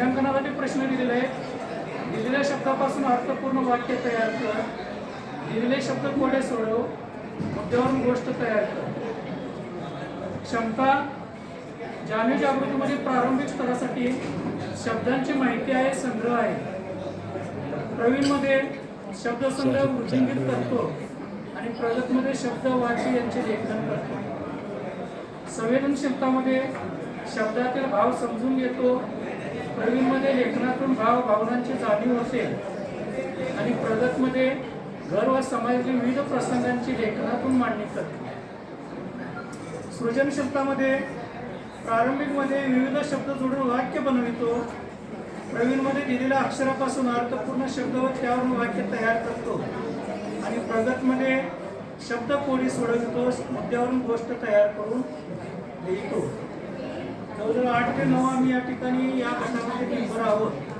मूल्यांकनासाठी प्रश्न दिलेले आहेत. दिलेल्या शब्दापासून अर्थपूर्ण वाक्य तयार कर. दिलेले शब्द कोडे सोडव. मुद्द्यावरून गोष्ट तयार कर. क्षमता जाणीव जागृतीमध्ये प्रारंभिक स्तरासाठी शब्दांची माहिती आहे संग्रह आहे. प्रवीणमध्ये शब्दसंग्रह वृद्धिंगित करतो आणि प्रगतमध्ये शब्द वाची यांचे लेखन करतो. संवेदनशीलतामध्ये शब्दातील भाव समजून घेतो. प्रवीणमध्ये लेखनातून भाव भावनांची जाणीव असेल आणि प्रगतमध्ये घर व समाजातील विविध प्रसंगांची लेखनातून मांडणी करते. सृजनशीलतामध्ये प्रारंभिकमध्ये विविध शब्द जोडून वाक्य बनवितो. प्रवीणमध्ये दिलेल्या अक्षरापासून अर्थपूर्ण शब्द व त्यावरून वाक्य तयार करतो. आणि प्रगतमध्ये शब्द कोडी सोडवितो मुद्द्यावरून गोष्ट तयार करून लिहितो. जवळजवळ आठ ते नऊ आम्ही या ठिकाणी या घटना favor.